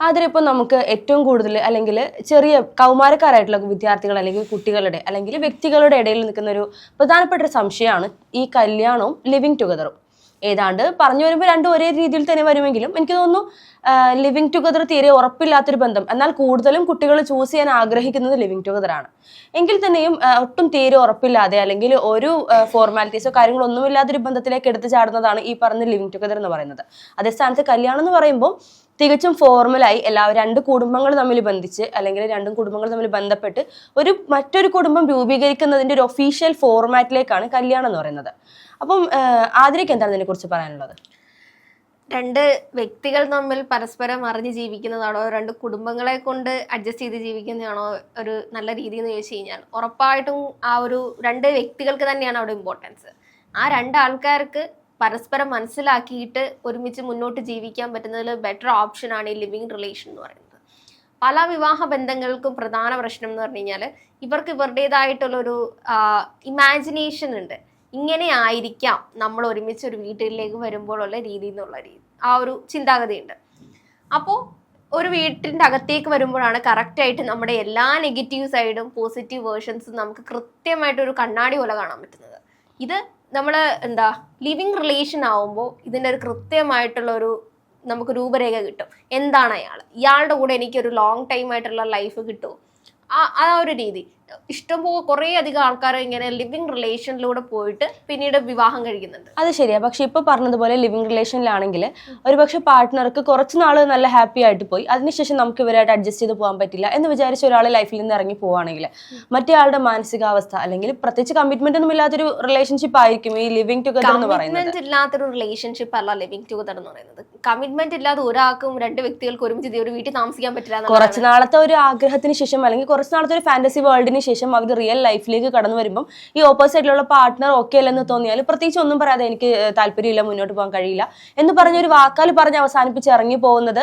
അതിലിപ്പോൾ നമുക്ക് ഏറ്റവും കൂടുതൽ അല്ലെങ്കിൽ ചെറിയ കൗമാരക്കാരായിട്ടുള്ള വിദ്യാർത്ഥികൾ അല്ലെങ്കിൽ കുട്ടികളുടെ അല്ലെങ്കിൽ വ്യക്തികളുടെ ഇടയിൽ നിൽക്കുന്ന ഒരു പ്രധാനപ്പെട്ട ഒരു സംശയമാണ് ഈ കല്യാണവും ലിവിങ് ടുഗദറും ഏതാണ്ട് പറഞ്ഞു വരുമ്പോൾ രണ്ടും ഒരേ രീതിയിൽ തന്നെ വരുമെങ്കിലും എനിക്ക് തോന്നുന്നു ലിവിങ് ടുഗദർ തീരെ ഉറപ്പില്ലാത്തൊരു ബന്ധം. എന്നാൽ കൂടുതലും കുട്ടികൾ ചൂസ് ചെയ്യാൻ ആഗ്രഹിക്കുന്നത് ലിവിങ് ടുഗദറാണ് എങ്കിൽ തന്നെയും ഒട്ടും തീരെ ഉറപ്പില്ലാതെ അല്ലെങ്കിൽ ഒരു ഫോർമാലിറ്റീസോ കാര്യങ്ങളോ ഒന്നുമില്ലാത്തൊരു ബന്ധത്തിലേക്ക് എടുത്തു ചാടുന്നതാണ് ഈ പറഞ്ഞ ലിവിങ് ടുഗദർ എന്ന് പറയുന്നത്. അതേ സ്ഥാനത്ത് കല്യാണം എന്ന് പറയുമ്പോൾ തികച്ചും ഫോർമലായി എല്ലാ രണ്ട് കുടുംബങ്ങൾ തമ്മിൽ ബന്ധിച്ച് അല്ലെങ്കിൽ രണ്ടും കുടുംബങ്ങൾ തമ്മിൽ ബന്ധപ്പെട്ട് ഒരു മറ്റൊരു കുടുംബം രൂപീകരിക്കുന്നതിന്റെ ഒരു ഒഫീഷ്യൽ ഫോർമാറ്റിലേക്കാണ് കല്യാണം എന്ന് പറയുന്നത്. അപ്പം ആതിരയ്ക്ക് എന്താണ് ഇതിനെക്കുറിച്ച് പറയാനുള്ളത്? രണ്ട് വ്യക്തികൾ തമ്മിൽ പരസ്പരം അറിഞ്ഞ് ജീവിക്കുന്നതാണോ? രണ്ട് കുടുംബങ്ങളെ കൊണ്ട് അഡ്ജസ്റ്റ് ചെയ്ത് ജീവിക്കുന്നതാണോ? ഒരു നല്ല രീതി എന്ന് ചോദിച്ചു കഴിഞ്ഞാൽ ഉറപ്പായിട്ടും ആ ഒരു രണ്ട് വ്യക്തികൾക്ക് തന്നെയാണ് അവിടെ ഇമ്പോർട്ടൻസ് ആ രണ്ട് ആൾക്കാർക്ക് പരസ്പരം മനസ്സിലാക്കിയിട്ട് ഒരുമിച്ച് മുന്നോട്ട് ജീവിക്കാൻ പറ്റുന്നതിൽ ബെറ്റർ ഓപ്ഷനാണ് ഈ ലിവിങ് റിലേഷൻ എന്ന് പറയുന്നത്. പല വിവാഹ ബന്ധങ്ങൾക്കും പ്രധാന പ്രശ്നം എന്ന് പറഞ്ഞു കഴിഞ്ഞാൽ ഇവർക്ക് ഇവരുടേതായിട്ടുള്ളൊരു ഇമാജിനേഷൻ ഉണ്ട്. ഇങ്ങനെ ആയിരിക്കാം നമ്മൾ ഒരുമിച്ച് ഒരു വീട്ടിലേക്ക് വരുമ്പോഴുള്ള രീതി എന്നുള്ള രീതി ആ ഒരു ചിന്താഗതിയുണ്ട്. അപ്പോൾ ഒരു വീട്ടിന്റെ അകത്തേക്ക് വരുമ്പോഴാണ് കറക്റ്റായിട്ട് നമ്മുടെ എല്ലാ നെഗറ്റീവ് സൈഡും പോസിറ്റീവ് വേർഷൻസും നമുക്ക് കൃത്യമായിട്ട് ഒരു കണ്ണാടി പോലെ കാണാൻ പറ്റുന്നത്. ഇത് നമ്മൾ എന്താ ലിവിങ് റിലേഷൻ ആവുമ്പോൾ ഇതിന്റെ ഒരു കൃത്യമായിട്ടുള്ള ഒരു നമുക്ക് രൂപരേഖ കിട്ടും. എന്താണ് അയാൾ ഇയാളുടെ കൂടെ എനിക്കൊരു ലോങ് ടൈം ആയിട്ടുള്ള ലൈഫ് കിട്ടുമോ? ആ ആ ഒരു രീതി. ഇഷ്ടംപോലെ കുറേ അധികം ആൾക്കാർ ഇങ്ങനെ ലിവിങ് റിലേഷനിലൂടെ പോയിട്ട് പിന്നീട് വിവാഹം കഴിക്കുന്നുണ്ട്. അത് ശരിയാ. പക്ഷെ ഇപ്പൊ പറഞ്ഞതുപോലെ ലിവിങ് റിലേഷനിലാണെങ്കിൽ ഒരുപക്ഷെ പാർട്ട്ണർക്ക് കുറച്ച് നാൾ നല്ല ഹാപ്പി ആയിട്ട് പോയി. അതിനുശേഷം നമുക്ക് ഇവരായിട്ട് അഡ്ജസ്റ്റ് ചെയ്ത് പോകാൻ പറ്റില്ല എന്ന് വിചാരിച്ച ഒരാൾ ലൈഫിൽ നിന്ന് ഇറങ്ങി പോവാണെങ്കിൽ മറ്റേ ആളുടെ മാനസികാവസ്ഥ അല്ലെങ്കിൽ പ്രത്യേകിച്ച് കമ്മിറ്റ്മെന്റ് ഒന്നും ഇല്ലാത്തൊരു റിലേഷൻഷിപ്പ് ആയിരിക്കും ഈ ലിവിങ് ടുഗദർ എന്ന് പറയുന്നത്. ഇല്ലാത്തൊരു റിലേഷൻഷിപ്പ് അല്ല ലിവിങ് ടുഗദർ എന്ന് പറയുന്നത്. കമ്മിറ്റ്മെന്റ് ഇല്ലാതെ ഒരാൾക്കും രണ്ട് വ്യക്തികൾക്ക് ഒരുമിച്ച് ഒരു വീട്ടിൽ താമസിക്കാൻ പറ്റില്ല കുറച്ച് നാളത്തെ ഒരു ആഗ്രഹത്തിന് ശേഷം അല്ലെങ്കിൽ കുറച്ച് നാളത്തെ ഒരു ഫാന്റസി വേൾഡിന് ശേഷം അവർ റിയൽ ലൈഫിലേക്ക് കടന്നു വരുമ്പോൾ ഈ ഓപ്പോസിറ്റിലുള്ള പാർട്ട്ണർ ഓക്കെ അല്ലെന്ന് തോന്നിയാൽ പ്രത്യേകിച്ച് ഒന്നും പറയാതെ എനിക്ക് താല്പര്യമില്ല മുന്നോട്ട് പോകാൻ കഴിയില്ല എന്ന് പറഞ്ഞ ഒരു വാക്കാൽ പറഞ്ഞ് അവസാനിപ്പിച്ച് ഇറങ്ങി പോകുന്നത്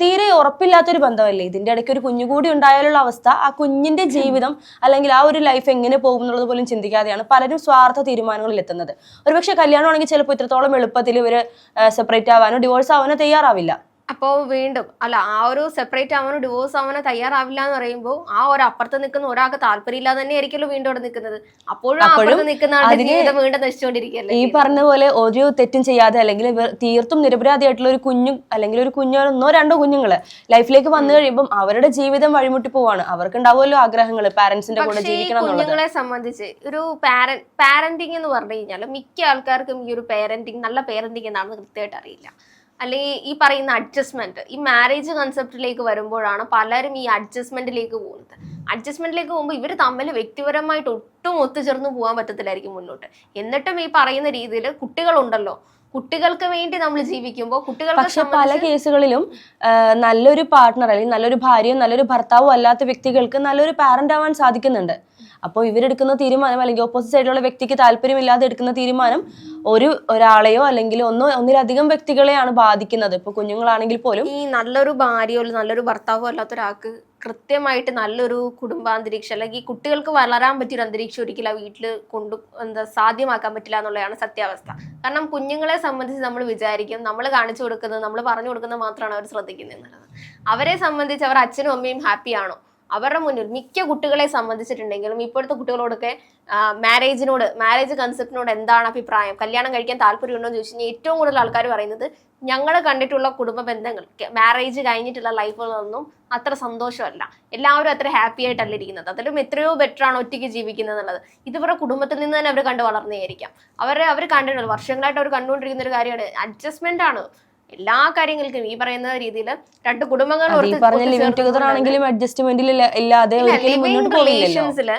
തീരെ ഉറപ്പില്ലാത്തൊരു ബന്ധമല്ലേ? ഇതിന്റെ ഇടയ്ക്ക് ഒരു കുഞ്ഞു കൂടി ഉണ്ടായാലുള്ള അവസ്ഥ ആ കുഞ്ഞിന്റെ ജീവിതം അല്ലെങ്കിൽ ആ ഒരു ലൈഫ് എങ്ങനെ പോകും എന്നുള്ളത് പോലും ചിന്തിക്കാതെയാണ് പലരും സ്വാർത്ഥ തീരുമാനങ്ങളിൽ എത്തുന്നത്. ഒരുപക്ഷെ കല്യാണമാണെങ്കിൽ ചിലപ്പോൾ ഇത്രത്തോളം എളുപ്പത്തിൽ ഇവർ സെപ്പറേറ്റ് ആവാനോ ഡിവോഴ്സ് ആവാനോ തയ്യാറാവില്ല. അപ്പോൾ വീണ്ടും അല്ല ആ ഒരു സെപ്പറേറ്റ് ആവാനോ ഡിവോഴ്സ് ആവാനോ തയ്യാറാവില്ല എന്ന് പറയുമ്പോൾ ആ ഒരു അപ്പുറത്ത് നിൽക്കുന്ന ഒരാൾക്ക് താല്പര്യമില്ലാതെ തന്നെ ആയിരിക്കുമല്ലോ വീണ്ടും അവിടെ നിൽക്കുന്നത്. അപ്പോഴും അപ്പുറത്ത് നിൽക്കുന്ന ആളുടെ അതിന് ജീവിതം വീണ്ടും നശിച്ചുകൊണ്ടിരിക്കുകയല്ലേ ഈ പറഞ്ഞ പോലെ ഒരു തെറ്റും ചെയ്യാതെ അല്ലെങ്കിൽ തീർത്തും നിരപരാധിയായിട്ടുള്ള ഒരു കുഞ്ഞു അല്ലെങ്കിൽ ഒരു കുഞ്ഞോ ഒന്നോ രണ്ടോ കുഞ്ഞുങ്ങൾ ലൈഫിലേക്ക് വന്നു കഴിയുമ്പോൾ അവരുടെ ജീവിതം വഴിമുട്ടി പോവാണ്. അവർക്ക് ഉണ്ടാവുമല്ലോ ആഗ്രഹങ്ങൾ പാരന്റ്സിന്റെ കൂടെ ജീവിക്കണം കുഞ്ഞുങ്ങളെ സംബന്ധിച്ച് ഒരു പാരന്റ് പാരന്റിങ് എന്ന് പറഞ്ഞു കഴിഞ്ഞാൽ മിക്ക ആൾക്കാർക്കും ഈ ഒരു പാരന്റിങ് നല്ല പാരന്റിങ് എന്നാണ് കൃത്യമായിട്ട് അറിയില്ല. അല്ലെങ്കിൽ ഈ പറയുന്ന അഡ്ജസ്റ്റ്മെന്റ് ഈ മാരേജ് കൺസെപ്റ്റിലേക്ക് വരുമ്പോഴാണ് പലരും ഈ അഡ്ജസ്റ്റ്മെന്റിലേക്ക് പോകുന്നത്. അഡ്ജസ്റ്റ്മെന്റിലേക്ക് പോകുമ്പോൾ ഇവർ തമ്മിൽ വ്യക്തിപരമായിട്ട് ഒട്ടും ഒത്തുചേർന്ന് പോകാൻ പറ്റത്തില്ലായിരിക്കും മുന്നോട്ട്. എന്നിട്ടും ഈ പറയുന്ന രീതിയിൽ കുട്ടികളുണ്ടല്ലോ കുട്ടികൾക്ക് വേണ്ടി നമ്മൾ ജീവിക്കുമ്പോൾ കുട്ടികൾക്ക് പക്ഷെ പല കേസുകളിലും നല്ലൊരു പാർട്ട്ണർ അല്ലെങ്കിൽ നല്ലൊരു ഭാര്യയും നല്ലൊരു ഭർത്താവും അല്ലാത്ത വ്യക്തികൾക്ക് നല്ലൊരു പാരന്റ് ആവാൻ സാധിക്കുന്നുണ്ട്. അപ്പോൾ ഇവരെടുക്കുന്ന തീരുമാനം അല്ലെങ്കിൽ ഓപ്പോസിറ്റ് സൈഡിലുള്ള വ്യക്തിക്ക് താല്പര്യമില്ലാതെ എടുക്കുന്ന തീരുമാനം ഒരു ഒരാളെയോ അല്ലെങ്കിൽ ഒന്നോ ഒന്നിലധികം വ്യക്തികളെയാണ് ബാധിക്കുന്നത്. ഇപ്പൊ കുഞ്ഞുങ്ങളാണെങ്കിൽ പോലും ഈ നല്ലൊരു ഭാര്യയോ നല്ലൊരു ഭർത്താവോ അല്ലാത്ത ഒരാൾക്ക് കൃത്യമായിട്ട് നല്ലൊരു കുടുംബാന്തരീക്ഷം അല്ലെങ്കിൽ കുട്ടികൾക്ക് വളരാൻ പറ്റിയൊരു അന്തരീക്ഷം ഒരിക്കലും ആ വീട്ടിൽ കൊണ്ട് എന്താ സാധ്യമാക്കാൻ പറ്റില്ല എന്നുള്ളതാണ് സത്യാവസ്ഥ. കാരണം കുഞ്ഞുങ്ങളെ സംബന്ധിച്ച് നമ്മൾ വിചാരിക്കും നമ്മൾ കാണിച്ചു കൊടുക്കുന്നത് നമ്മൾ പറഞ്ഞു കൊടുക്കുന്നത് മാത്രമാണ് അവർ ശ്രദ്ധിക്കുന്നത് എന്നുള്ളത്. അവരെ സംബന്ധിച്ച് അവർ അച്ഛനും അമ്മയും ഹാപ്പിയാണോ? അവരുടെ മുന്നിൽ മിക്ക കുട്ടികളെ സംബന്ധിച്ചിട്ടുണ്ടെങ്കിലും ഇപ്പോഴത്തെ കുട്ടികളോടൊക്കെ മാരേജിനോട് മാരേജ് കൺസെപ്റ്റിനോട് എന്താണ് അഭിപ്രായം? കല്യാണം കഴിക്കാൻ താല്പര്യമുണ്ടോ എന്ന് ചോദിച്ചു കഴിഞ്ഞാൽ ഏറ്റവും കൂടുതൽ ആൾക്കാർ പറയുന്നത് ഞങ്ങൾ കണ്ടിട്ടുള്ള കുടുംബ ബന്ധങ്ങൾ മാരേജ് കഴിഞ്ഞിട്ടുള്ള ലൈഫുകളൊന്നും അത്ര സന്തോഷമല്ല. എല്ലാവരും അത്ര ഹാപ്പി ആയിട്ടല്ല ഇരിക്കുന്നത്. അതിലും എത്രയോ ബെറ്റർ ആണ് ഒറ്റയ്ക്ക് ജീവിക്കുന്നത് എന്നുള്ളത്. ഇത് ഇവരുടെ കുടുംബത്തിൽ നിന്ന് തന്നെ അവർ കണ്ട് വളർന്നേയിരിക്കാം അവരെ അവർ കണ്ടിട്ടുണ്ട് വർഷങ്ങളായിട്ട് അവർ കണ്ടുകൊണ്ടിരിക്കുന്ന ഒരു കാര്യമാണ്. അഡ്ജസ്റ്റ്മെന്റ് ആണ്. എല്ലാ കാര്യങ്ങൾക്കും ഈ പറയുന്ന രീതിയിൽ രണ്ട് കുടുംബങ്ങൾ പറഞ്ഞ ടുഗദർ ആണെങ്കിലും അഡ്ജസ്റ്റ്മെന്റിൽ ഇല്ലാതെ റിലേഷൻസിൽ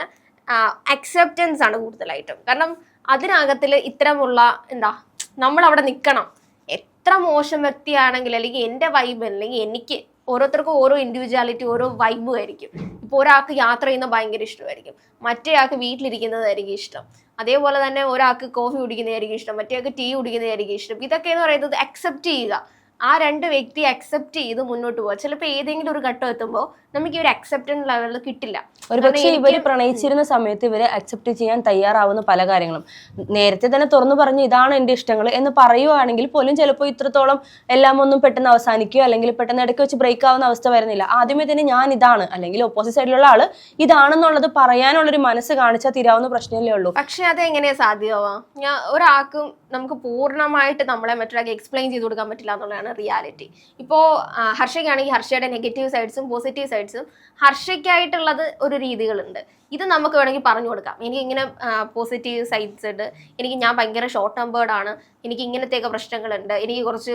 അക്സെപ്റ്റൻസ് ആണ് കൂടുതലായിട്ടും. കാരണം അതിനകത്തിൽ ഇത്തരമുള്ള എന്താ നമ്മൾ അവിടെ നിൽക്കണം എത്ര മോശം വ്യക്തിയാണെങ്കിൽ അല്ലെങ്കിൽ എന്റെ വൈബ് അല്ലെങ്കിൽ എനിക്ക് ഓരോരുത്തർക്കും ഓരോ ഇൻഡിവിജ്വാലിറ്റി ഓരോ വൈബും ആയിരിക്കും. ഇപ്പോൾ ഒരാൾക്ക് യാത്ര ചെയ്യുന്ന ഭയങ്കര ഇഷ്ടമായിരിക്കും. മറ്റേ ആൾക്ക് വീട്ടിലിരിക്കുന്നതായിരിക്കും ഇഷ്ടം. അതേപോലെ തന്നെ ഒരാൾക്ക് കോഫി കുടിക്കുന്നതായിരിക്കും ഇഷ്ടം. മറ്റേ ആൾക്ക് ടീ കുടിക്കുന്നതായിരിക്കും ഇഷ്ടം. ഇതൊക്കെ എന്ന് പറയുന്നത് അക്സെപ്റ്റ് ചെയ്യുക. ആ രണ്ട് വ്യക്തി അക്സെപ്റ്റ് ചെയ്ത് മുന്നോട്ട് പോവുക. ചിലപ്പോൾ ഏതെങ്കിലും ഒരു ഘട്ടം എത്തുമ്പോൾ നമുക്ക് ഈ ഒരു അക്സെപ്റ്റൻസ് ലെവലിൽ കിട്ടില്ല. ഒരു പക്ഷേ ഇവർ പ്രണയിച്ചിരുന്ന സമയത്ത് ഇവരെ അക്സെപ്റ്റ് ചെയ്യാൻ തയ്യാറാവുന്ന പല കാര്യങ്ങളും. നേരത്തെ തന്നെ തുറന്നു പറഞ്ഞു ഇതാണ് എന്റെ ഇഷ്ടങ്ങൾ എന്ന് പറയുവാണെങ്കിൽ പോലും ചിലപ്പോൾ ഇത്രത്തോളം എല്ലാം ഒന്നും പെട്ടെന്ന് അവസാനിക്കുകയോ അല്ലെങ്കിൽ പെട്ടെന്ന് ഇടയ്ക്ക് വെച്ച് ബ്രേക്ക് ആവുന്ന അവസ്ഥ വരുന്നില്ല. ആദ്യമേ തന്നെ ഞാൻ ഇതാണ് അല്ലെങ്കിൽ ഓപ്പോസിറ്റ് സൈഡിലുള്ള ആൾ ഇതാണെന്നുള്ളത് പറയാനുള്ളൊരു മനസ്സ് കാണിച്ചാൽ തീരാവുന്ന പ്രശ്നമല്ലേ ഉള്ളൂ. പക്ഷെ അത് എങ്ങനെയാ സാധ്യമാവാ ഞാൻ ഒരാൾക്കും നമുക്ക് പൂർണമായിട്ട് നമ്മളെ മറ്റൊരാൾക്ക് എക്സ്പ്ലെയിൻ ചെയ്ത് കൊടുക്കാൻ പറ്റില്ല എന്നുള്ളതാണ് റിയാലിറ്റി ഇപ്പോൾ ഹർഷയ്ക്കാണെങ്കിൽ ഹർഷയുടെ നെഗറ്റീവ് സൈഡ്സും പോസിറ്റീവ് സൈഡ്സും ഹർഷയ്ക്കായിട്ടുള്ളത് ഒരു രീതികളുണ്ട്. ഇത് നമുക്ക് വേണമെങ്കിൽ പറഞ്ഞു കൊടുക്കാം. എനിക്ക് ഇങ്ങനെ പോസിറ്റീവ് സൈഡ്സ് ഉണ്ട്. എനിക്ക് ഞാൻ ഭയങ്കര ഷോർട്ട് ടെമ്പേർഡ് ആണ്. എനിക്ക് ഇങ്ങനത്തെയൊക്കെ പ്രശ്നങ്ങളുണ്ട്. എനിക്ക് കുറച്ച്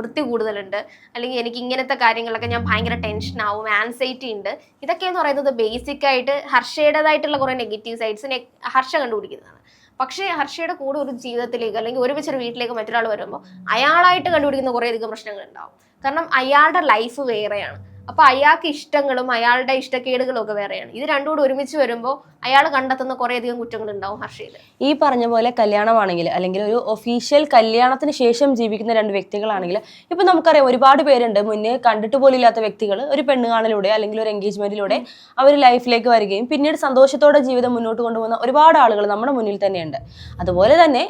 വൃത്തി കൂടുതലുണ്ട്. അല്ലെങ്കിൽ എനിക്ക് ഇങ്ങനത്തെ കാര്യങ്ങളൊക്കെ ഞാൻ ഭയങ്കര ടെൻഷൻ ആവും ആൻസൈറ്റി ഉണ്ട്. ഇതൊക്കെ എന്ന് പറയുന്നത് ബേസിക് ആയിട്ട് ഹർഷയുടേതായിട്ടുള്ള കുറേ നെഗറ്റീവ് സൈഡ്സ് ഹർഷ കണ്ടുപിടിക്കുന്നതാണ്. പക്ഷേ ഹർഷയുടെ കൂടെ ഒരു ജീവിതത്തിലേക്ക് അല്ലെങ്കിൽ ഒരുമിച്ച് ഒരു വീട്ടിലേക്ക് മറ്റൊരാൾ വരുമ്പോൾ അയാളായിട്ട് കണ്ടുപിടിക്കുന്ന കുറേയധികം പ്രശ്നങ്ങൾ ഉണ്ടാവും കാരണം അയാളുടെ ലൈഫ് വേറെയാണ്. അപ്പൊ അയാൾക്ക് ഇഷ്ടങ്ങളും അയാളുടെ ഇഷ്ടക്കേടുകളും ഒക്കെ വേറെയാണ്. ഇത് രണ്ടും കൂടി ഒരുമിച്ച് വരുമ്പോൾ അയാൾ കണ്ടെത്തുന്ന കുറെ അധികം കുറ്റങ്ങൾ ഉണ്ടാവും ഹർഷയിൽ ഈ പറഞ്ഞ പോലെ കല്യാണമാണെങ്കിൽ അല്ലെങ്കിൽ ഒരു ഒഫീഷ്യൽ കല്യാണത്തിന് ശേഷം ജീവിക്കുന്ന രണ്ട് വ്യക്തികളാണെങ്കിൽ ഇപ്പൊ നമുക്കറിയാം ഒരുപാട് പേരുണ്ട്. മുന്നേ കണ്ടിട്ട് പോലില്ലാത്ത വ്യക്തികൾ ഒരു പെണ്ണ് കാണലിലൂടെ അല്ലെങ്കിൽ ഒരു എൻഗേജ്മെന്റിലൂടെ അവർ ലൈഫിലേക്ക് വരികയും പിന്നീട് സന്തോഷത്തോടെ ജീവിതം മുന്നോട്ട് കൊണ്ടുപോകുന്ന ഒരുപാട് ആളുകൾ നമ്മുടെ മുന്നിൽ തന്നെയുണ്ട്. അതുപോലെ തന്നെ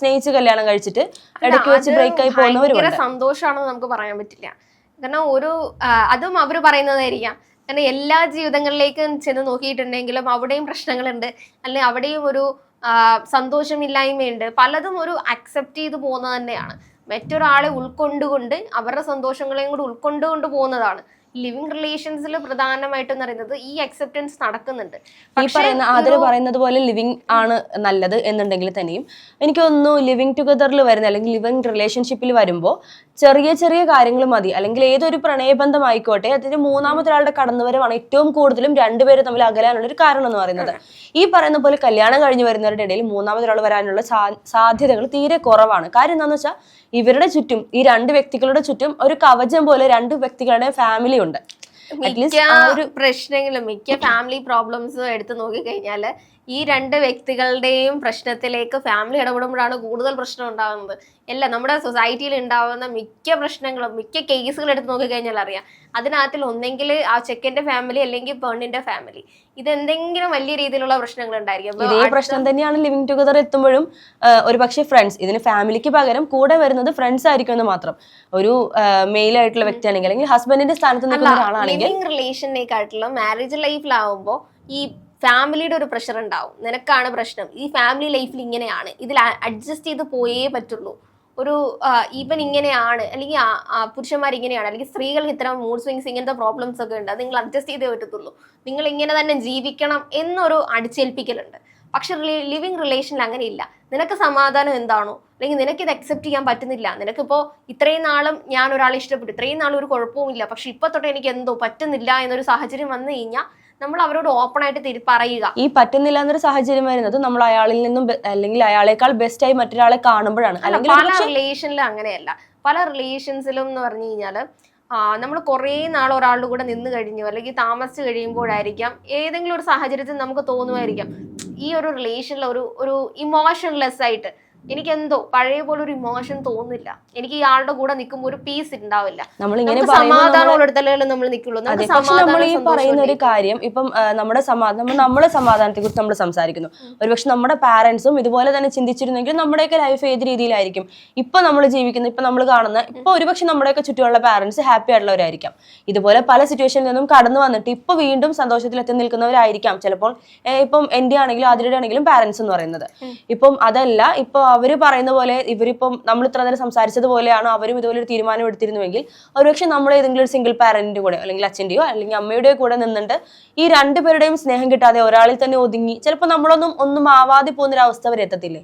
സ്നേഹിച്ച് കല്യാണം കഴിച്ചിട്ട് ഇടയ്ക്ക് വെച്ച് ബ്രേക്ക് ആയി പോകുന്നവരും പോകുന്നവരുണ്ട് സന്തോഷമാണെന്ന് നമുക്ക് പറയാൻ പറ്റില്ല. കാരണം ഒരു അതും അവർ പറയുന്നതായിരിക്കാം. കാരണം എല്ലാ ജീവിതങ്ങളിലേക്കും ചെന്ന് നോക്കിയിട്ടുണ്ടെങ്കിലും അവിടെയും പ്രശ്നങ്ങളുണ്ട്. അല്ലെങ്കിൽ അവിടെയും ഒരു സന്തോഷമില്ലായ്മയുണ്ട്. പലതും ഒരു അക്സെപ്റ്റ് ചെയ്ത് പോകുന്നത് തന്നെയാണ്. മറ്റൊരാളെ ഉൾക്കൊണ്ടുകൊണ്ട് അവരുടെ സന്തോഷങ്ങളെയും കൂടി ഉൾക്കൊണ്ടുകൊണ്ട് പോകുന്നതാണ്. ലിവിങ് റിലേഷൻസിൽ പ്രധാനമായിട്ടും പറയുന്നത് ഈ അക്സെപ്റ്റൻസ് നടക്കുന്നുണ്ട്. ഈ പറയുന്ന അതിൽ പറയുന്നത് പോലെ ലിവിങ് ആണ് നല്ലത് എന്നുണ്ടെങ്കിൽ തന്നെയും എനിക്ക് തോന്നുന്നു ലിവിങ് ടുഗദറിൽ വരുന്ന അല്ലെങ്കിൽ ലിവിങ് റിലേഷൻഷിപ്പിൽ വരുമ്പോൾ ചെറിയ ചെറിയ കാര്യങ്ങൾ മതി. അല്ലെങ്കിൽ ഏതൊരു പ്രണയബന്ധം ആയിക്കോട്ടെ അതിന് മൂന്നാമത്തെ ഒരാളുടെ കടന്നുവരവാണ് ഏറ്റവും കൂടുതലും രണ്ടുപേരും തമ്മിൽ അകലാനുള്ള ഒരു കാരണം എന്ന് പറയുന്നത്. ഈ പറയുന്ന പോലെ കല്യാണം കഴിഞ്ഞു വരുന്നവരുടെ ഇടയിൽ മൂന്നാമത്തെ ഒരാൾ വരാനുള്ള സാധ്യതകൾ തീരെ കുറവാണ്. കാര്യം എന്താണെന്ന് വെച്ചാൽ ഇവരുടെ ചുറ്റും ഈ രണ്ട് വ്യക്തികളുടെ ചുറ്റും ഒരു കവചം പോലെ രണ്ട് വ്യക്തികളുടെ ഫാമിലി ഉണ്ട്. മിക്ക പ്രശ്നങ്ങളും മിക്ക ഫാമിലി പ്രോബ്ലംസും എടുത്തു നോക്കിക്കഴിഞ്ഞാൽ ഈ രണ്ട് വ്യക്തികളുടെയും പ്രശ്നത്തിലേക്ക് ഫാമിലി ഇടപെടുമ്പോഴാണ് കൂടുതൽ പ്രശ്നം ഉണ്ടാകുന്നത് അല്ല നമ്മുടെ സൊസൈറ്റിയിൽ ഉണ്ടാകുന്ന മിക്ക പ്രശ്നങ്ങളും മിക്ക കേസുകൾ എടുത്ത് നോക്കിക്കഴിഞ്ഞാൽ അറിയാം. അതിനകത്തിൽ ഒന്നെങ്കിൽ ആ ചെക്കന്റെ ഫാമിലി അല്ലെങ്കിൽ പെണ്ണിന്റെ ഫാമിലി ഇതെന്തെങ്കിലും വലിയ രീതിയിലുള്ള പ്രശ്നങ്ങൾ ഉണ്ടായിരിക്കും. ഇതേ പ്രശ്നം തന്നെയാണ് ലിവിങ് ടുഗദർ എത്തുമ്പോഴും ഒരു പക്ഷേ ഫ്രണ്ട്സ് ഇതിന് ഫാമിലിക്ക് പകരം കൂടെ വരുന്നത് ഫ്രണ്ട്സ് ആയിരിക്കും എന്ന് മാത്രം. ഒരു മെയിൽ ആയിട്ടുള്ള വ്യക്തിയാണെങ്കിൽ അല്ലെങ്കിൽ ഹസ്ബൻഡിന്റെ സ്ഥാനത്ത് നിൽക്കുന്ന ഒരാളാണെങ്കിൽ ലിവിങ് റിലേഷനെക്കാട്ടിലും മാരേജ് ലൈഫിലാവുമ്പോൾ ഈ ഫാമിലിയുടെ ഒരു പ്രഷർ ഉണ്ടാവും. നിനക്കാണ് പ്രശ്നം. ഈ ഫാമിലി ലൈഫിൽ ഇങ്ങനെയാണ്. ഇതിൽ അഡ്ജസ്റ്റ് ചെയ്ത് പോയേ പറ്റുള്ളൂ. ഒരു ഈവൻ ഇങ്ങനെയാണ് അല്ലെങ്കിൽ പുരുഷന്മാർ ഇങ്ങനെയാണ് അല്ലെങ്കിൽ സ്ത്രീകൾക്ക് ഇത്തരം മൂഡ് സ്വിങ്സ് ഇങ്ങനത്തെ പ്രോബ്ലംസ് ഒക്കെ ഉണ്ട് അത് നിങ്ങൾ അഡ്ജസ്റ്റ് ചെയ്തേ പറ്റത്തുള്ളൂ. നിങ്ങൾ ഇങ്ങനെ തന്നെ ജീവിക്കണം എന്നൊരു അടിച്ചേൽപ്പിക്കലുണ്ട്. പക്ഷെ ലിവിങ് റിലേഷനിൽ അങ്ങനെയില്ല നിനക്ക് സമാധാനം എന്താണോ? അല്ലെങ്കിൽ നിനക്ക് ഇത് അക്സെപ്റ്റ് ചെയ്യാൻ പറ്റുന്നില്ല. നിനക്കിപ്പോൾ ഇത്രയും നാളും ഞാൻ ഒരാളെ ഇഷ്ടപ്പെട്ടു. ഇത്രയും നാളും ഒരു കുഴപ്പവും ഇല്ല പക്ഷെ ഇപ്പൊ എനിക്ക് എന്തോ പറ്റുന്നില്ല എന്നൊരു സാഹചര്യം വന്നു കഴിഞ്ഞാൽ നമ്മൾ അവരോട് ഓപ്പൺ ആയിട്ട് പറയുക. ഈ പറ്റുന്നില്ല എന്നൊരു സാഹചര്യം വരുന്നത് നമ്മൾ അയാളിൽ നിന്നും അല്ലെങ്കിൽ അയാളെക്കാൾ ബെസ്റ്റ് ആയി മറ്റൊരാളെ കാണുമ്പോഴാണ്. പല റിലേഷനിലും അങ്ങനെയല്ല. പല റിലേഷൻസിലും എന്ന് പറഞ്ഞു കഴിഞ്ഞാൽ നമ്മൾ കുറേ നാൾ ഒരാളുടെ കൂടെ നിന്ന് കഴിഞ്ഞു അല്ലെങ്കിൽ താമസിച്ച് കഴിയുമ്പോഴായിരിക്കാം ഏതെങ്കിലും ഒരു സാഹചര്യത്തിൽ നമുക്ക് തോന്നുമായിരിക്കാം. ഈ ഒരു റിലേഷനിൽ ഒരു ഒരു ഇമോഷൻലെസ് ആയിട്ട് എനിക്ക് എന്തോ പഴയ പോലെ ഒരു ഇമോഷൻ തോന്നില്ല എനിക്ക് ഇയാളുടെ കൂടെ നിൽക്കുമ്പോൾ ഒരു പീസ് ഉണ്ടാവില്ല സമാധാനമുള്ളിടത്തല്ലേ നമ്മൾ നിൽക്കുള്ളൂ? നമ്മൾ ഈ പറയുന്ന ഒരു കാര്യം ഇപ്പം നമ്മുടെ സമാധാനം നമ്മളെ സമാധാനത്തെ കുറിച്ച് നമ്മൾ സംസാരിക്കുന്നു. ഒരുപക്ഷെ നമ്മുടെ പാരന്റ്സും ഇതുപോലെ തന്നെ ചിന്തിച്ചിരുന്നെങ്കിൽ നമ്മുടെയൊക്കെ ലൈഫ് ഏത് രീതിയിലായിരിക്കും? ഇപ്പൊ നമ്മൾ ജീവിക്കുന്ന ഇപ്പൊ നമ്മൾ കാണുന്ന ഇപ്പൊ ഒരുപക്ഷെ നമ്മുടെയൊക്കെ ചുറ്റുമുള്ള പാരന്റ്സ് ഹാപ്പി ആയിട്ടുള്ളവരായിരിക്കാം. ഇതുപോലെ പല സിറ്റുവേഷനിൽ നിന്നും കടന്നു വന്നിട്ട് ഇപ്പൊ വീണ്ടും സന്തോഷത്തിൽ എത്തി നിൽക്കുന്നവരായിരിക്കാം ചിലപ്പോൾ. ഇപ്പം എന്റെ ആണെങ്കിലും അതിരുടെ ആണെങ്കിലും പാരന്റ്സ് എന്ന് പറയുന്നത്. ഇപ്പം അതല്ല ഇപ്പൊ അവർ പറയുന്ന പോലെ ഇവരിപ്പം നമ്മൾ ഇത്ര നേരം സംസാരിച്ചതുപോലെയാണ് അവരും ഇതുപോലെ ഒരു തീരുമാനം എടുത്തിരുന്നുവെങ്കിൽ ഒരുപക്ഷെ നമ്മൾ ഏതെങ്കിലും ഒരു സിംഗിൾ പാരന്റിന്റെ കൂടെ അല്ലെങ്കിൽ അച്ഛന്റെയോ അല്ലെങ്കിൽ അമ്മയുടെയോ കൂടെ നിന്നിട്ട് ഈ രണ്ടുപേരുടെയും സ്നേഹം കിട്ടാതെ ഒരാളിൽ തന്നെ ഒതുങ്ങി ചിലപ്പോൾ നമ്മളൊന്നും ഒന്നും ആവാതെ പോകുന്ന ഒരു അവസ്ഥ വരെ എത്തത്തില്ലേ?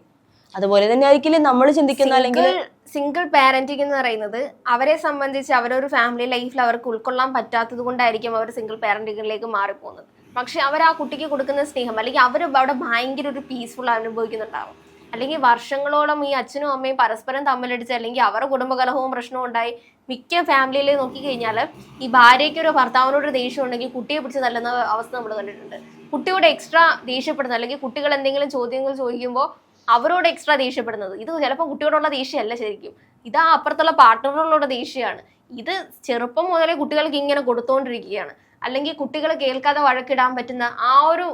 അതുപോലെ തന്നെ ആയിരിക്കില്ലേ നമ്മൾ ചിന്തിക്കുന്ന അല്ലെങ്കിൽ സിംഗിൾ പാരന്റിംഗ് എന്ന് പറയുന്നത് അവരെ സംബന്ധിച്ച് അവരൊരു ഫാമിലി ലൈഫിൽ അവർക്ക് ഉൾക്കൊള്ളാൻ പറ്റാത്തത് കൊണ്ടായിരിക്കും അവർ സിംഗിൾ പാരന്റിങ്ങിലേക്ക് മാറിപ്പോകുന്നത്. പക്ഷെ അവർ ആ കുട്ടിക്ക് കൊടുക്കുന്ന സ്നേഹം അല്ലെങ്കിൽ അവർ അവിടെ ഭയങ്കര ഒരു പീസ്ഫുൾ അനുഭവിക്കുന്നുണ്ടാവും. അല്ലെങ്കിൽ വർഷങ്ങളോളം ഈ അച്ഛനും അമ്മയും പരസ്പരം തമ്മിലടിച്ച് അല്ലെങ്കിൽ അവരുടെ കുടുംബകലഹവും പ്രശ്നവും ഉണ്ടായി മിക്ക ഫാമിലിയിൽ നോക്കിക്കഴിഞ്ഞാൽ ഈ ഭാര്യയ്ക്ക് ഒരു ഭർത്താവിനോട് ദേഷ്യം ഉണ്ടെങ്കിൽ കുട്ടിയെ പിടിച്ച് തല്ലുന്ന അവസ്ഥ നമ്മൾ കണ്ടിട്ടുണ്ട്. കുട്ടിയോട് എക്സ്ട്രാ ദേഷ്യപ്പെടുന്നത് അല്ലെങ്കിൽ കുട്ടികൾ എന്തെങ്കിലും ചോദ്യങ്ങൾ ചോദിക്കുമ്പോൾ അവരോട് എക്സ്ട്രാ ദേഷ്യപ്പെടുന്നത്. ഇത് ചിലപ്പോൾ കുട്ടിയോടുള്ള ദേഷ്യമല്ല ശരിക്കും. ഇത് ആ അപ്പുറത്തുള്ള പാർട്ട്ണറുകളോട് ദേഷ്യമാണ്. ഇത് ചെറുപ്പം മുതലേ കുട്ടികൾക്ക് ഇങ്ങനെ കൊടുത്തുകൊണ്ടിരിക്കുകയാണ് അല്ലെങ്കിൽ കുട്ടികൾ കേൾക്കാതെ വഴക്കിടാൻ പറ്റുന്ന ആ ഒരു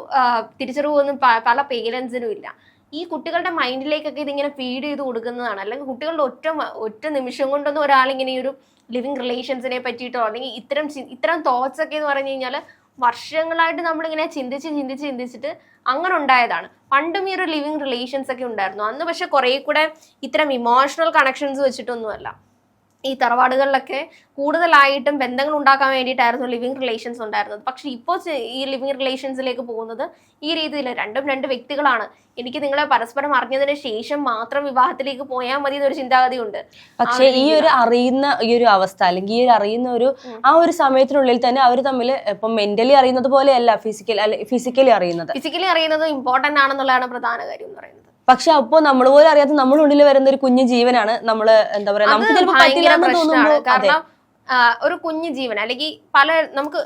തിരിച്ചറിവൊന്നും പല പേരൻസിനും ഇല്ല. ഈ കുട്ടികളുടെ മൈൻഡിലേക്കൊക്കെ ഇതിങ്ങനെ ഫീഡ് ചെയ്ത് കൊടുക്കുന്നതാണ്. അല്ലെങ്കിൽ കുട്ടികളുടെ ഒറ്റ ഒറ്റ നിമിഷം കൊണ്ടൊന്നും ഒരാളിങ്ങനെ ഈ ഒരു ലിവിങ് റിലേഷൻസിനെ പറ്റിയിട്ടോ അല്ലെങ്കിൽ ഇത്തരം ഇത്തരം തോട്ട്സ് ഒക്കെ എന്ന് പറഞ്ഞു കഴിഞ്ഞാൽ വർഷങ്ങളായിട്ട് നമ്മളിങ്ങനെ ചിന്തിച്ച് ചിന്തിച്ച് ചിന്തിച്ചിട്ട് അങ്ങനെ ഉണ്ടായതാണ്. പണ്ടും ഈ ഒരു ലിവിങ് റിലേഷൻസ് ഒക്കെ ഉണ്ടായിരുന്നു. അന്ന് പക്ഷെ കുറെ കൂടെ ഇത്തരം ഇമോഷണൽ കണക്ഷൻസ് വെച്ചിട്ടൊന്നുമല്ല. ഈ തറവാടുകളിലൊക്കെ കൂടുതലായിട്ടും ബന്ധങ്ങൾ ഉണ്ടാക്കാൻ വേണ്ടിയിട്ടായിരുന്നു ലിവിങ് റിലേഷൻസ് ഉണ്ടായിരുന്നത്. പക്ഷെ ഇപ്പോൾ ഈ ലിവിങ് റിലേഷൻസിലേക്ക് പോകുന്നത് ഈ രീതിയിൽ രണ്ടും രണ്ട് വ്യക്തികളാണ്. എനിക്ക് നിങ്ങളെ പരസ്പരം അറിഞ്ഞതിന് ശേഷം മാത്രം വിവാഹത്തിലേക്ക് പോയാൽ മതി എന്നൊരു ചിന്താഗതി ഉണ്ട് പക്ഷേ ഈ ഒരു അറിയുന്ന ഈ ഒരു അവസ്ഥ അല്ലെങ്കിൽ ഈ ഒരു അറിയുന്ന ഒരു ആ ഒരു സമയത്തിനുള്ളിൽ തന്നെ അവർ തമ്മിൽ ഇപ്പം മെന്റലി അറിയുന്നത് പോലെയല്ല ഫിസിക്കൽ അല്ലെ ഫിസിക്കലി അറിയുന്നത്. ഫിസിക്കലി അറിയുന്നത് ഇമ്പോർട്ടന്റ് ആണെന്നുള്ളതാണ് പ്രധാന കാര്യം എന്ന് പറയുന്നത്. പക്ഷെ അപ്പോ നമ്മൾ പോലും അറിയാത്ത നമ്മുടെ ഉള്ളിൽ വരുന്ന ഒരു കുഞ്ഞു ജീവനാണ് നമ്മൾ എന്താ പറയാ നമുക്ക് ചിലപ്പോൾ തോന്നുമ്പോൾ കാരണം ഒരു കുഞ്ഞു ജീവൻ അല്ലെങ്കിൽ പല നമുക്ക്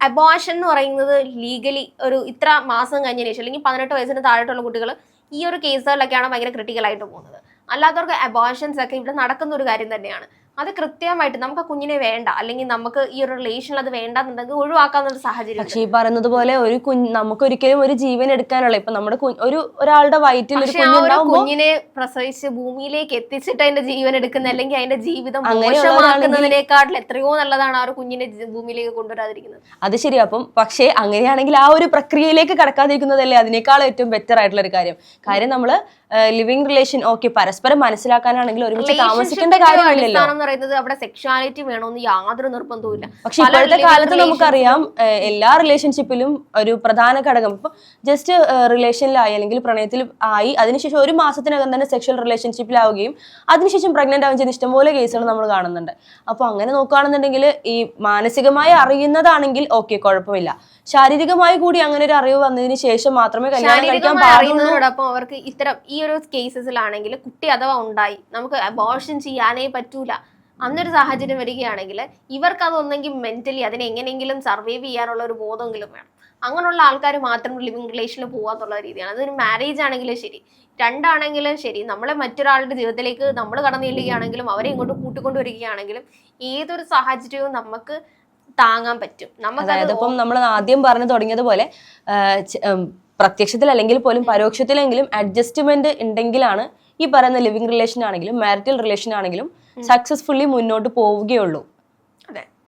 അബോഷൻ എന്ന് പറയുന്നത് ലീഗലി ഒരു ഇത്ര മാസം കഴിഞ്ഞതിന് ശേഷം അല്ലെങ്കിൽ പതിനെട്ട് വയസ്സിന് താഴെയുള്ള കുട്ടികൾ ഈ ഒരു കേസുകളിലൊക്കെയാണ് ഭയങ്കര ക്രിട്ടിക്കൽ ആയിട്ട് പോകുന്നത്. അല്ലാത്തവർക്ക് അബോഷൻസ് ഒക്കെ ഇവിടെ നടക്കുന്ന ഒരു കാര്യം തന്നെയാണ്. അത് കൃത്യമായിട്ട് നമുക്ക് ആ കുഞ്ഞിനെ വേണ്ട. അല്ലെങ്കിൽ നമുക്ക് ഈ ഒരു റിലേഷനിൽ അത് വേണ്ടെന്നുണ്ടെങ്കിൽ ഒഴിവാക്കാവുന്ന സാഹചര്യം പക്ഷേ ഈ പറയുന്നത് പോലെ ഒരു കുഞ്ഞ് നമുക്ക് ഒരിക്കലും ഒരു ജീവൻ എടുക്കാനുള്ള ഇപ്പൊ നമ്മുടെ ഒരു ഒരാളുടെ വയറ്റിൽ ഒരു ഒരു കുഞ്ഞിനെ പ്രസവിച്ച് ഭൂമിയിലേക്ക് എത്തിച്ചിട്ട് അതിന്റെ ജീവൻ എടുക്കുന്ന അല്ലെങ്കിൽ അതിന്റെ ജീവിതം മോശമാക്കുന്നതിനേക്കാട്ടിൽ എത്രയോ നല്ലതാണ് ആ ഒരു കുഞ്ഞിനെ ഭൂമിയിലേക്ക് കൊണ്ടുവരാതിരിക്കുന്നത്. അത് ശരി. അപ്പം പക്ഷേ അങ്ങനെയാണെങ്കിൽ ആ ഒരു പ്രക്രിയയിലേക്ക് കടക്കാതിരിക്കുന്നതല്ലേ അതിനേക്കാൾ ഏറ്റവും ബെറ്റർ ആയിട്ടുള്ള ഒരു കാര്യം. കാര്യം നമ്മൾ ലിവിങ് റിലേഷൻ ഓക്കെ പരസ്പരം മനസ്സിലാക്കാനാണെങ്കിൽ ഒരുമിച്ച് താമസിക്കേണ്ട കാര്യമില്ലല്ലോ. പറയുന്നത് അവിടെ സെക്ഷുവാലിറ്റി വേണമെന്ന് യാതൊരു നിർബന്ധവും പക്ഷെ ഇപ്പോഴത്തെ കാലത്ത് നമുക്കറിയാം എല്ലാ റിലേഷൻഷിപ്പിലും ഒരു പ്രധാന ഘടകം. ഇപ്പൊ ജസ്റ്റ് റിലേഷനിലായി അല്ലെങ്കിൽ പ്രണയത്തിൽ ആയി അതിനുശേഷം ഒരു മാസത്തിനകം തന്നെ സെക്ഷൽ റിലേഷൻഷിപ്പിലാവുകയും അതിനുശേഷം പ്രഗ്നന്റ് ആവുകയും ചെയ്യുന്ന ഇഷ്ടംപോലെ കേസുകൾ നമ്മൾ കാണുന്നുണ്ട്. അപ്പോൾ അങ്ങനെ നോക്കുകയാണെന്നുണ്ടെങ്കിൽ ഈ മാനസികമായി അറിയുന്നതാണെങ്കിൽ ഓക്കെ കുഴപ്പമില്ല. ശാരീരികമായി കൂടി അങ്ങനെ ഒരു അറിവ് വന്നതിന് ശേഷം മാത്രമേ കല്യാണം കഴിക്കാൻ പാടുള്ളൂ. അവർക്ക് ഇത്തരം ഈ ഒരു കേസസിലാണെങ്കിൽ കുട്ടി അഥവാ ഉണ്ടായി നമുക്ക് അബോർഷൻ ചെയ്യാനേ പറ്റൂല. അന്നൊരു സാഹചര്യം വരികയാണെങ്കിൽ ഇവർക്ക് അതൊന്നെങ്കിൽ മെന്റലി അതിനെ എങ്ങനെയെങ്കിലും സർവൈവ് ചെയ്യാനുള്ള ഒരു ബോധമെങ്കിലും വേണം. അങ്ങനെയുള്ള ആൾക്കാർ മാത്രം ലിവിങ് റിലേഷനിൽ പോകാത്തുള്ള രീതിയാണ്. അതൊരു മാരേജ് ആണെങ്കിലും ശരി. രണ്ടാണെങ്കിലും ശരി. നമ്മളെ മറ്റൊരാളുടെ ജീവിതത്തിലേക്ക് നമ്മൾ കടന്നു ചെല്ലുകയാണെങ്കിലും അവരെ ഇങ്ങോട്ട് കൂട്ടിക്കൊണ്ടുവരികയാണെങ്കിലും ഏതൊരു സാഹചര്യവും നമുക്ക് താങ്ങാൻ പറ്റും. നമ്മൾ ആദ്യം പറഞ്ഞു തുടങ്ങിയതുപോലെ പ്രത്യക്ഷത്തിൽ അല്ലെങ്കിൽ പോലും പരോക്ഷത്തിലെങ്കിലും അഡ്ജസ്റ്റ്മെന്റ് ഉണ്ടെങ്കിലാണ് ഈ പറയുന്ന ലിവിംഗ് റിലേഷൻ ആണെങ്കിലും മാരിറ്റൽ റിലേഷൻ ആണെങ്കിലും സക്സസ്ഫുള്ളി മുന്നോട്ട് പോവുകയുള്ളൂ.